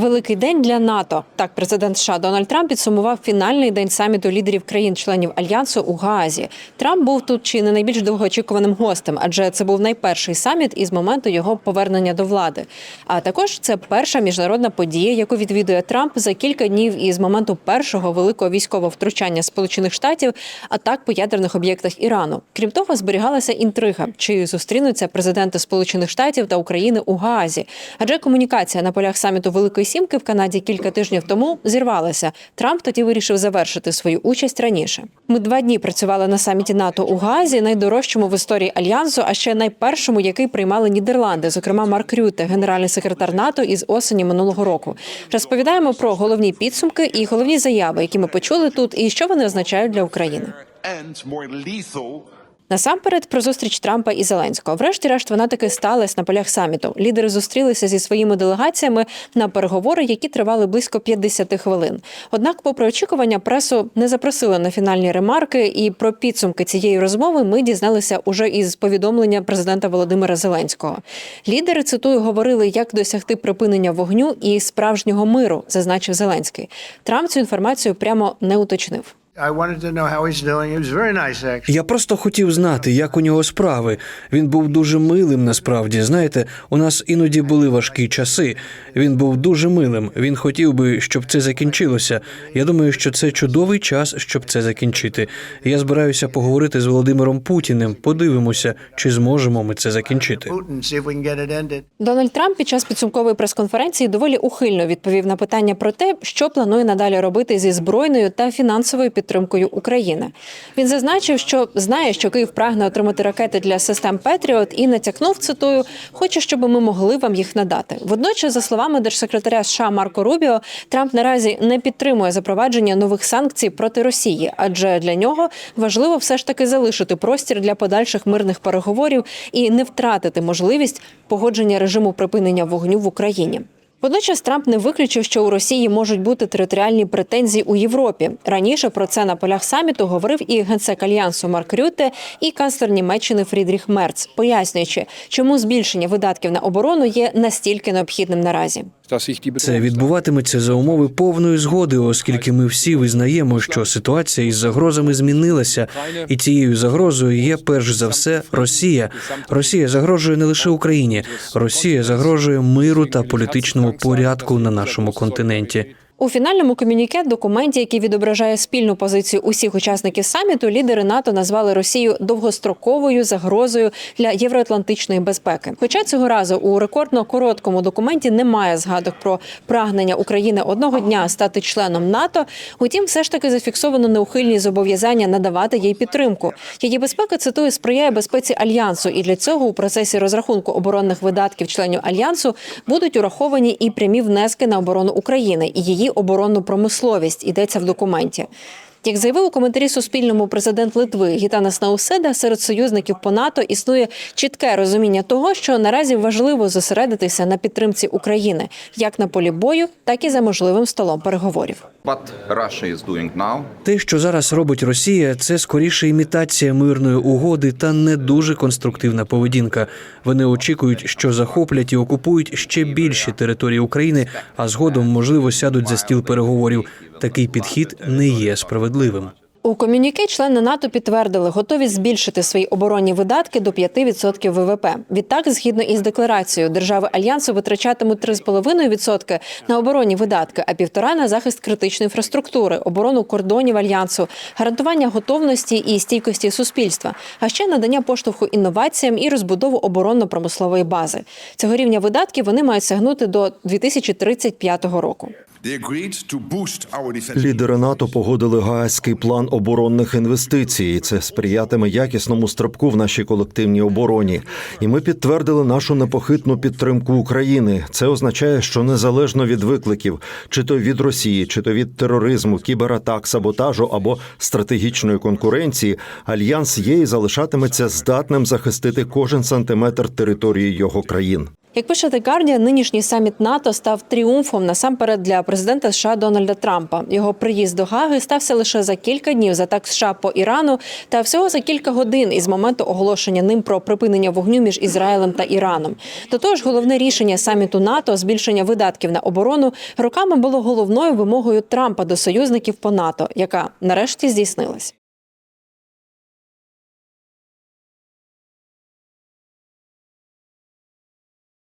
Великий день для НАТО. Так, президент США Дональд Трамп підсумував фінальний день саміту лідерів країн-членів альянсу у Гаазі. Трамп був тут чи не найбільш довгоочікуваним гостем, адже це був найперший саміт із моменту його повернення до влади. А також це перша міжнародна подія, яку відвідує Трамп за кілька днів із моменту першого великого військового втручання Сполучених Штатів, атак по ядерних об'єктах Ірану. Крім того, зберігалася інтрига, чи зустрінуться президенти Сполучених Штатів та України у Гаазі. Адже комунікація на полях саміту Великої Сімки в Канаді кілька тижнів тому зірвалася. Трамп тоді вирішив завершити свою участь раніше. Ми два дні працювали на саміті НАТО у Гаазі, найдорожчому в історії альянсу, а ще найпершому, який приймали Нідерланди, зокрема Марк Рюте, генеральний секретар НАТО із осені минулого року. Розповідаємо про головні підсумки і головні заяви, які ми почули тут, і що вони означають для України. Насамперед про зустріч Трампа і Зеленського. Врешті-решт вона таки сталася на полях саміту. Лідери зустрілися зі своїми делегаціями на переговори, які тривали близько 50 хвилин. Однак, попри очікування, пресу не запросили на фінальні ремарки, і про підсумки цієї розмови ми дізналися уже із повідомлення президента Володимира Зеленського. Лідери цитую говорили, як досягти припинення вогню і справжнього миру, зазначив Зеленський. Трамп цю інформацію прямо не уточнив. I wanted to know how he's doing. He was very nice, actually. Я просто хотів знати, як у нього справи. Він був дуже милим. Насправді, знаєте, у нас іноді були важкі часи. Він був дуже милим. Він хотів би, щоб це закінчилося. Я думаю, що це чудовий час, щоб це закінчити. Я збираюся поговорити з Володимиром Путіним. Подивимося, чи зможемо ми це закінчити. Дональд Трамп під час підсумкової прес-конференції доволі ухильно відповів на питання про те, що планує надалі робити зі збройною та фінансовою підтримкою України. Він зазначив, що знає, що Київ прагне отримати ракети для систем Петріот, і натякнув цитую, хоче, щоб ми могли вам їх надати. Водночас, за словами держсекретаря США Марко Рубіо, Трамп наразі не підтримує запровадження нових санкцій проти Росії, адже для нього важливо все ж таки залишити простір для подальших мирних переговорів і не втратити можливість погодження режиму припинення вогню в Україні. Водночас Трамп не виключив, що у Росії можуть бути територіальні претензії у Європі. Раніше про це на полях саміту говорив і генсек альянсу Марк Рюте, і канцлер Німеччини Фрідріх Мерц, пояснюючи, чому збільшення видатків на оборону є настільки необхідним наразі. Це відбуватиметься за умови повної згоди, оскільки ми всі визнаємо, що ситуація із загрозами змінилася, і цією загрозою є перш за все Росія. Росія загрожує не лише Україні, Росія загрожує миру та політичному порядку на нашому континенті. У фінальному комюніке документі, який відображає спільну позицію усіх учасників саміту, лідери НАТО назвали Росію довгостроковою загрозою для євроатлантичної безпеки. Хоча цього разу у рекордно короткому документі немає згадок про прагнення України одного дня стати членом НАТО. Утім, все ж таки зафіксовано неухильні зобов'язання надавати їй підтримку. Її безпека цитую сприяє безпеці альянсу, і для цього у процесі розрахунку оборонних видатків членів альянсу будуть ураховані і прямі внески на оборону України і її оборонну промисловість. Ідеться в документі. Як заявив у коментарі Суспільному президент Литви Гітанас Науседа, серед союзників по НАТО існує чітке розуміння того, що наразі важливо зосередитися на підтримці України як на полі бою, так і за можливим столом переговорів. Те, що зараз робить Росія, це скоріше імітація мирної угоди та не дуже конструктивна поведінка. Вони очікують, що захоплять і окупують ще більші території України, а згодом можливо сядуть за стіл переговорів. Такий підхід не є справедливим. У комюніке члени НАТО підтвердили готовість збільшити свої оборонні видатки до 5% ВВП. Відтак, згідно із декларацією, держави альянсу витрачатимуть 3,5% на оборонні видатки, а півтора на захист критичної інфраструктури, оборону кордонів альянсу, гарантування готовності і стійкості суспільства, а ще надання поштовху інноваціям і розбудову оборонно-промислової бази. Цього рівня видатків вони мають сягнути до 2035 року. Лідери НАТО погодили гаазький план оборонних інвестицій. Це сприятиме якісному стрибку в нашій колективній обороні. І ми підтвердили нашу непохитну підтримку України. Це означає, що незалежно від викликів, чи то від Росії, чи то від тероризму, кібератак, саботажу або стратегічної конкуренції, альянс є і залишатиметься здатним захистити кожен сантиметр території його країн. Як пише The Guardian, нинішній саміт НАТО став тріумфом насамперед для президента США Дональда Трампа. Його приїзд до Гаги стався лише за кілька днів з атак США по Ірану та всього за кілька годин із моменту оголошення ним про припинення вогню між Ізраїлем та Іраном. До того ж, головне рішення саміту НАТО збільшення видатків на оборону роками було головною вимогою Трампа до союзників по НАТО, яка нарешті здійснилась.